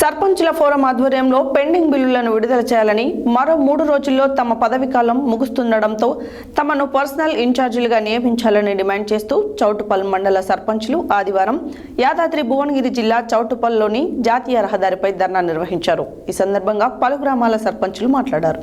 సర్పంచుల ఫోరం ఆధ్వర్యంలో పెండింగ్ బిల్లులను విడుదల చేయాలని మరో మూడు రోజుల్లో తమ పదవి కాలం ముగుస్తుండటంతో తమను పర్సనల్ ఇన్ఛార్జీలుగా నియమించాలని డిమాండ్ చేస్తూ చౌటుపల్ మండల సర్పంచులు ఆదివారం యాదాద్రి భువనగిరి జిల్లా చౌటుపల్లోని జాతీయ రహదారిపై ధర్నా నిర్వహించారు. ఈ సందర్భంగా పలు గ్రామాల సర్పంచులు మాట్లాడారు.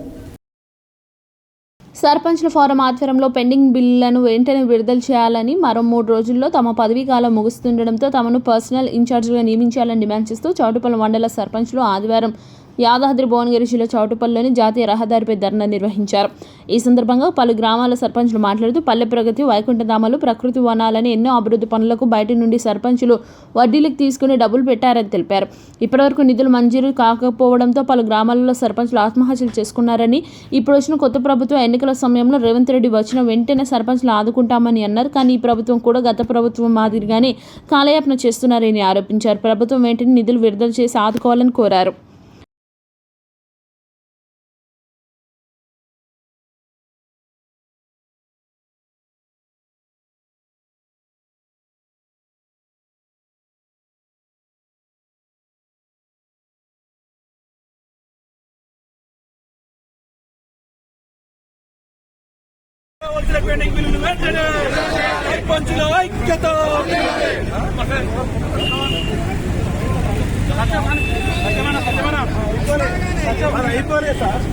సర్పంచ్ల ఫోరం ఆధ్వర్యంలో పెండింగ్ బిల్లులను వెంటనే విడుదల చేయాలని మరో మూడు రోజుల్లో తమ పదవీ కాలం ముగుస్తుండడంతో తమను పర్సనల్ ఇన్ఛార్జిగా నియమించాలని డిమాండ్ చేస్తూ చౌటుపల్లి మండల సర్పంచ్లు ఆదివారం యాదాద్రి భువనగిరి జిల్లా చౌటుపల్లిలోని జాతీయ రహదారిపై ధర్నా నిర్వహించారు. ఈ సందర్భంగా పలు గ్రామాల సర్పంచులు మాట్లాడుతూ పల్లె ప్రగతి వైకుంఠధామాలు ప్రకృతి వనాలని ఎన్నో అభివృద్ధి పనులకు బయట నుండి సర్పంచులు వడ్డీలకు తీసుకుని డబ్బులు పెట్టారని తెలిపారు. ఇప్పటివరకు నిధులు మంజూరు కాకపోవడంతో పలు గ్రామాలలో సర్పంచులు ఆత్మహత్యలు చేసుకున్నారని ఇప్పుడు వచ్చిన కొత్త ప్రభుత్వం ఎన్నికల సమయంలో రేవంత్ రెడ్డి వచ్చిన వెంటనే సర్పంచులు ఆదుకుంటామని అన్నారు. కానీ ఈ ప్రభుత్వం కూడా గత ప్రభుత్వం మాదిరిగానే కాలయాపన చేస్తున్నారని ఆరోపించారు. ప్రభుత్వం వెంటనే నిధులు విడుదల చేసి ఆదుకోవాలని కోరారు. కావాల్సిన పెండింగ్ బిల్లులు వెంటనే పంచుల ఐక్యత. అయిపోలే సార్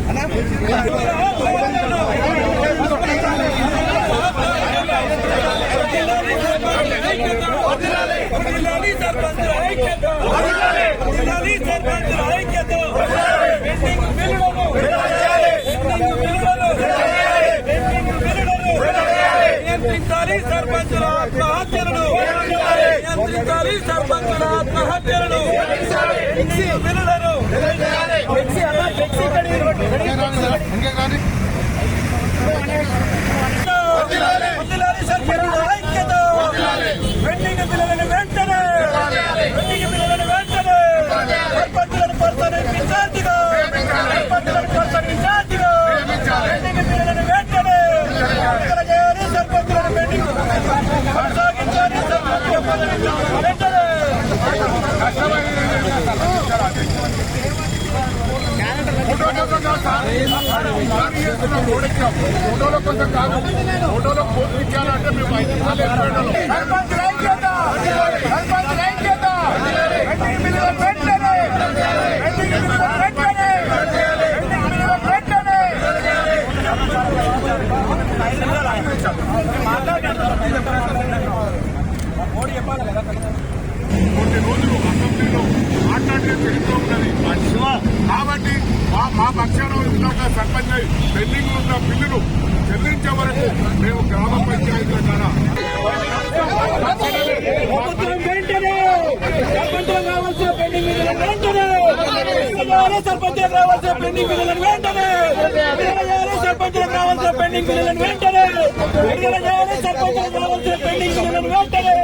వర్ధిల్లాలి సర్పంచుల ఐక్యత వర్ధిల్లాలి సర్పంచుల ఐక్యత పెండింగ్ బిల్లులను పెండింగ్ బిల్లులను పెండింగ్ బిల్లులను నియంత్రించాలి. సర్పంచుల ఆత్మహత్యలను నియంత్రించాలి. సర్పంచుల ఆత్మహత్యలను బిల్లులను ఫోటోలో కొంచెం కాదు ఫోటోలో ఫోటో ఇచ్చారంటే మేము ఐదు సార్లు వెళ్ళిపోయాం. సర్పంచుల ఐక్యత రోజులు అసెంబ్లీలో మాట్లాడిన చరిత్ర ఉన్నది కాబట్టి మా పక్షాన ఇందాక సర్పంచ్ పెండింగ్ ఉన్న బిల్లులు చెల్లించే వరకు మేము గ్రామ పంచాయతీల ద్వారా సర్పంచ్ వెంటనే సర్పంచులకు కావాల్సిన పెండింగ్ బిల్లులను వెంటనే విడుదల సర్పంచులకు కావాల్సిన పెండింగ్ బిల్లులను వెంటనే విడుదల చేయాలి సర్పంచులకు కావాల్సిన పెండింగ్ బిల్లులను వెంటనే విడుదల చేయాలి సర్పంచులకు కావాల్సిన పెండింగ్ బిల్లులను వెంటనే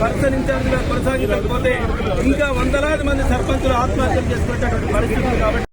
పర్సన్ ఇన్ఛార్జిగా కొనసాగించకపోతే ఇంకా వందలాది మంది సర్పంచులు ఆత్మహత్యలు చేసుకునేటటువంటి పరిస్థితులు కాబట్టి